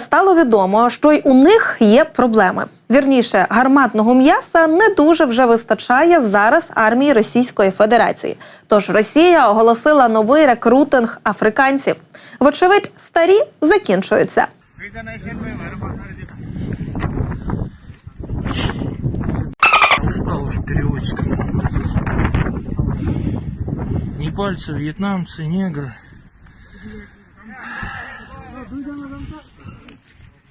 Стало відомо, що й у них є проблеми. Вірніше, гарматного м'яса не дуже вже вистачає зараз армії Російської Федерації. Тож Росія оголосила новий рекрутинг африканців. Вочевидь, старі закінчуються.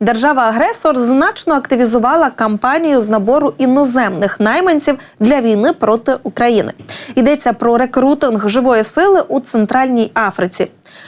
держава-агресор значно активізувала кампанію з набору іноземних найманців для війни проти України. Йдеться про рекрутинг живої сили у Центральній Африці,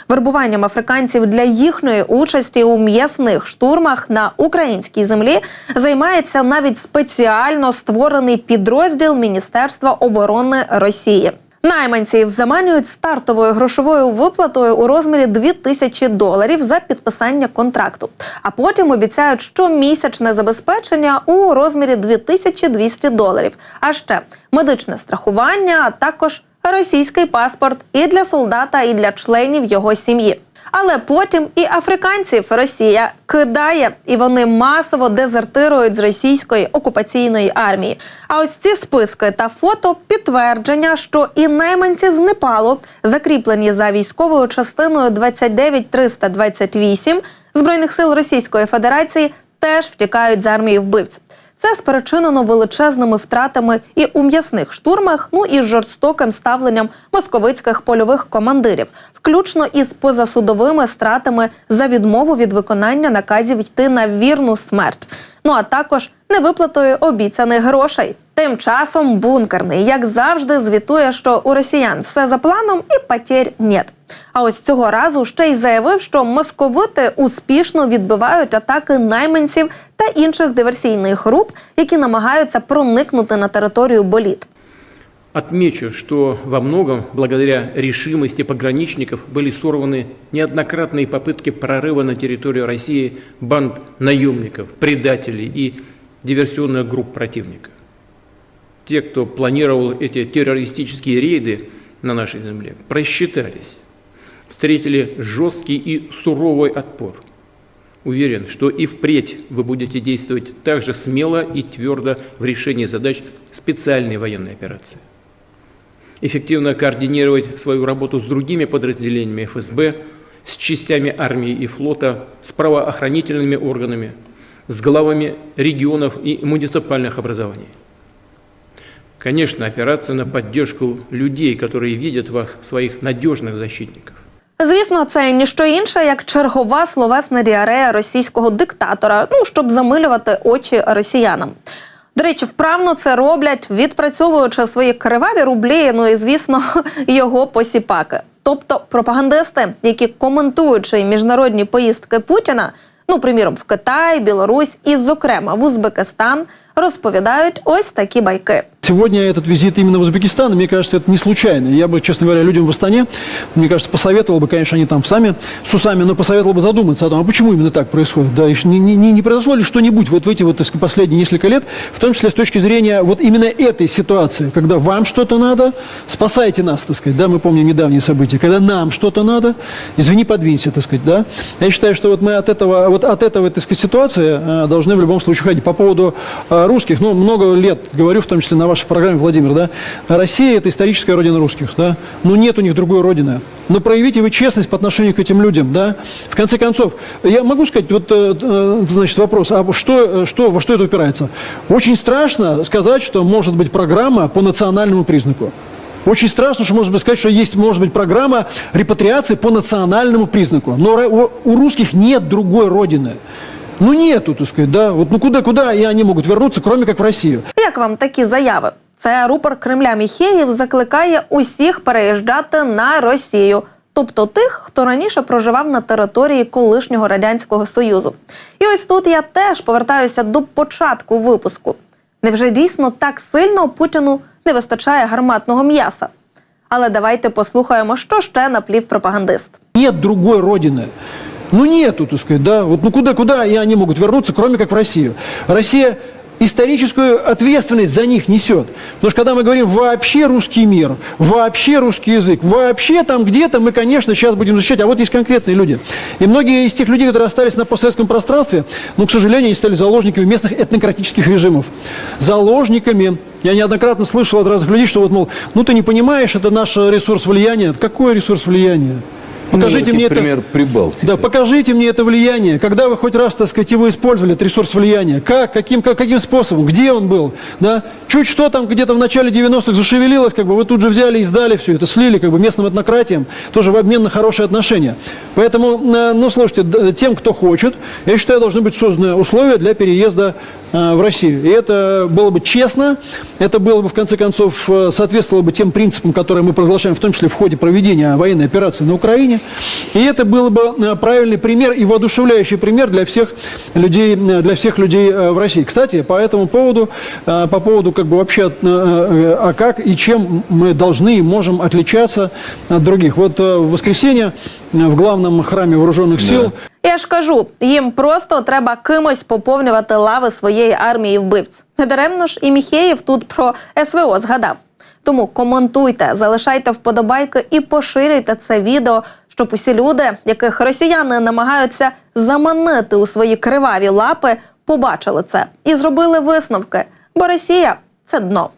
вербуванням африканців для їхньої участі у м'ясних штурмах на українській землі займається навіть спеціально створений підрозділ Міністерства оборони Росії. Найманців заманюють стартовою грошовою виплатою у розмірі 2 тисячі доларів за підписання контракту. А потім обіцяють щомісячне забезпечення у розмірі 2200 доларів. А ще медичне страхування, а також російський паспорт і для солдата, і для членів його сім'ї. Але потім і африканців Росія кидає, і вони масово дезертирують з російської окупаційної армії. А ось ці списки та фото підтвердження, що і найманці з Непалу, закріплені за військовою частиною 29328 збройних сил Російської Федерації, теж втікають з армії вбивць. Це спричинено величезними втратами і у м'ясних штурмах, ну і жорстоким ставленням московицьких польових командирів, включно із позасудовими стратами за відмову від виконання наказів йти на вірну смерть. Ну а також невиплатою обіцяних грошей. Тим часом бункерний, як завжди, звітує, що у росіян все за планом і потерь нет. А ось цього разу ще й заявив, що московити успішно відбивають атаки найманців та інших диверсійних груп, які намагаються проникнути на територію боліт. Отмечу, что во многом благодаря решимости пограничников были сорваны неоднократные попытки прорыва на территорию России банд наемников, предателей и диверсионных групп противника. Те, кто планировал эти террористические рейды на нашей земле, просчитались, встретили жесткий и суровый отпор. Уверен, что и впредь вы будете действовать так же смело и твердо в решении задач специальной военной операции эффективно координировать свою работу с другими подразделениями ФСБ, с частями армии и флота, с правоохранительными органами, с главами регионов и муниципальных образований. Конечно, операция на поддержку людей, которые видят вас своих надежных защитников. Звісно, це ніщо інше, як чергова словесна діарея російського диктатора, ну щоб замилювати очі росіянам. До речі, вправно це роблять, відпрацьовуючи свої криваві рублі, ну і звісно, його посіпаки. Тобто пропагандисти, які коментуючи міжнародні поїздки Путіна, ну приміром в Китай, Білорусь і, зокрема, в Узбекистан, розповідають ось такі байки. Сегодня этот визит именно в Узбекистан, мне кажется, это не случайно. Я бы, честно говоря, людям в Астане, мне кажется, посоветовал бы, конечно, они там сами с усами, но посоветовал бы задуматься о том, а почему именно так происходит. Да, и не, не, не произошло ли что-нибудь вот в эти вот последние несколько лет, в том числе с точки зрения вот именно этой ситуации, когда вам что-то надо, спасайте нас, так сказать, да, мы помним недавние события, когда нам что-то надо, извини, подвинься, так сказать, да. Я считаю, что вот мы от этого, вот от этого, так сказать, ситуации э, должны в любом случае уходить. По поводу русских, ну, много лет говорю, в том числе на вашей программе, Владимир, да, Россия – это историческая родина русских, да, но нет у них другой родины. Но проявите вы честность по отношению к этим людям, да. В конце концов, я могу сказать, вот, э, э, значит, вопрос, а что, э, что, во что это упирается? Очень страшно сказать, что может быть программа по национальному признаку. Очень страшно, что можно сказать, что есть, может быть, программа репатриации по национальному признаку. Но у русских нет другой родины. Ну нету, так сказать, да. Вот ну куда, куда и они могут вернуться, кроме как в Россию? Як вам такі заяви? Це рупор Кремля Міхеєв закликає усіх переїжджати на Росію, тобто тих, хто раніше проживав на території колишнього радянського союзу. І ось тут я теж повертаюся до початку випуску. Невже дійсно так сильно Путіну не вистачає гарматного м'яса? Але давайте послухаємо, що ще наплів пропагандист. Нет другой родины. Ну нету, так сказать, да. Вот ну куда, куда и они могут вернуться, кроме как в Россию. Россия историческую ответственность за них несет. Потому что когда мы говорим вообще русский мир, вообще русский язык, вообще там где-то мы, конечно, сейчас будем защищать, а вот есть конкретные люди. И многие из тех людей, которые остались на постсоветском пространстве, ну, к сожалению, они стали заложниками местных этнократических режимов. Заложниками. Я неоднократно слышал от разных людей, что вот, мол, ну ты не понимаешь, это наш ресурс влияния. Какой ресурс влияния? Покажите Ну, мне это. пример Прибалтики. Да, покажите мне это влияние. Когда вы хоть раз, так сказать, его использовали, этот ресурс влияния? Как? Каким, как- каким способом? Где он был? Да? Чуть что там где-то в начале 90-х зашевелилось, как бы вы тут же взяли и сдали все это, слили как бы местным этнократиям, тоже в обмен на хорошие отношения. Поэтому, э, ну, слушайте, д- тем, кто хочет, я считаю, должны быть созданы условия для переезда э, в Россию. И это было бы честно, это было бы, в конце концов, э, соответствовало бы тем принципам, которые мы проглашаем, в том числе в ходе проведения военной операции на Украине. И это был бы э, правильный пример и воодушевляющий пример для всех людей, э, для всех людей э, в России. Кстати, по этому поводу, э, по поводу как бы вообще, э, э, а как и чем мы должны и можем отличаться от других. Вот э, в воскресенье э, в главном храме вооруженных сил Я ж кажу, їм просто треба кимось поповнювати лави своєї армії вбивць. Недаремно ж і Міхеєв тут про СВО згадав. Тому коментуйте, залишайте вподобайки і поширюйте це відео, щоб усі люди, яких росіяни намагаються заманити у свої криваві лапи, побачили це і зробили висновки. Бо Росія це дно.